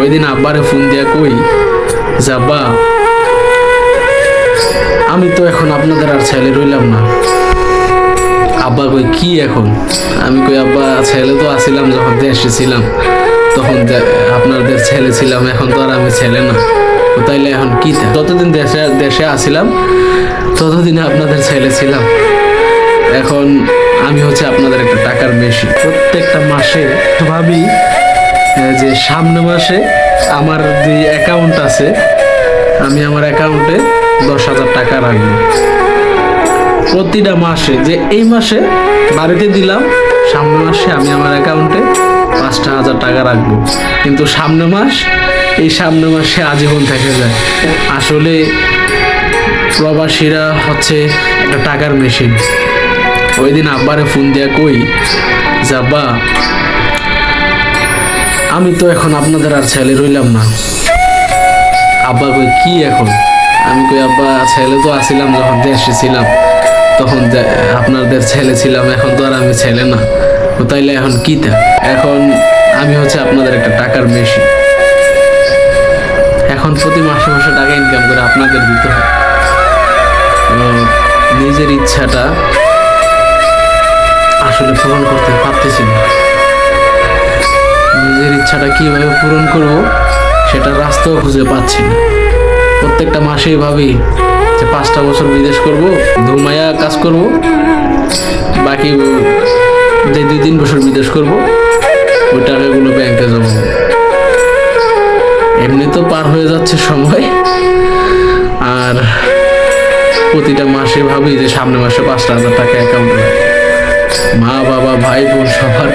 ওই দিন আব্বারে ফোন দিয়া কই যাব্বা আমি তো এখন আপনাদের আর ছেলে রইলাম না। আব্বা কই, কি এখন? আমি কই, আব্বা, ছেলে তো আসিলাম যখন দেশে ছিলাম, তখন আপনাদের ছেলে ছিলাম, এখন তো আর আমি ছেলে না। তাইলে এখন কি? যতদিন দেশে দেশে আসিলাম ততদিনে আপনাদের ছেলে ছিলাম। এখন আমি হচ্ছে আপনাদের একটা টাকার বেশি প্রত্যেকটা মাসে ভাবি সামনে মাসে আমার যে অ্যাকাউন্ট আছে, আমি আমার অ্যাকাউন্টে দশ হাজার টাকা রাখব। প্রতিটা মাসে, যে এই মাসে বাড়িতে দিলাম, সামনে মাসে আমি আমার অ্যাকাউন্টে পাঁচটা হাজার টাকা রাখব। কিন্তু সামনে মাস, এই সামনে মাসে আজীবন থেকে যায়। আসলে প্রবাসীরা হচ্ছে একটা টাকার মেশিন ওই দিন আব্বারে ফোন দিয়া কই, যাব্বা আমি তো এখন আপনাদের আর ছেলে রইলাম না। আব্বা কই, কি এখন? আমি কই, আব্বা, ছেলে তো আসিলাম যখন দেশে ছিলাম, তখন আপনাদের ছেলে ছিলাম, এখন তো আর আমি ছেলে না। তো তাইলে এখন কি তা? এখন আমি হচ্ছে আপনাদের একটা টাকার বেশি এখন প্রতি মাসে মাসে টাকা ইনকাম করে আপনাদের দিতে হয়। নিজের ইচ্ছাটা ইচ্ছাটা কীভাবে পূরণ করব, সেটা রাস্তাও খুঁজে পাচ্ছি না। প্রত্যেকটা মাসেই ভাবি যে পাঁচটা বছর বিদেশ করব ধুমায়া কাজ করব, বাকি যে দুই তিন বছর বিদেশ করব, ওই টাকাগুলো ব্যাংকে জমা এমনি তো পার হয়ে যাচ্ছে সময়। আর প্রতিটা মাসে ভাবি যে সামনে মাসে পাঁচটা হাজার টাকা অ্যাকাউন্টে মা, বাবা, ভাই, বোন, সবার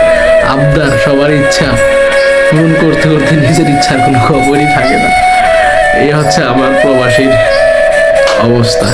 আবদার, সবার ইচ্ছা। পূরণ করতে করতে নিজের ইচ্ছার কোনো খবরই থাকে না। এই হচ্ছে আমার প্রবাসীর অবস্থা।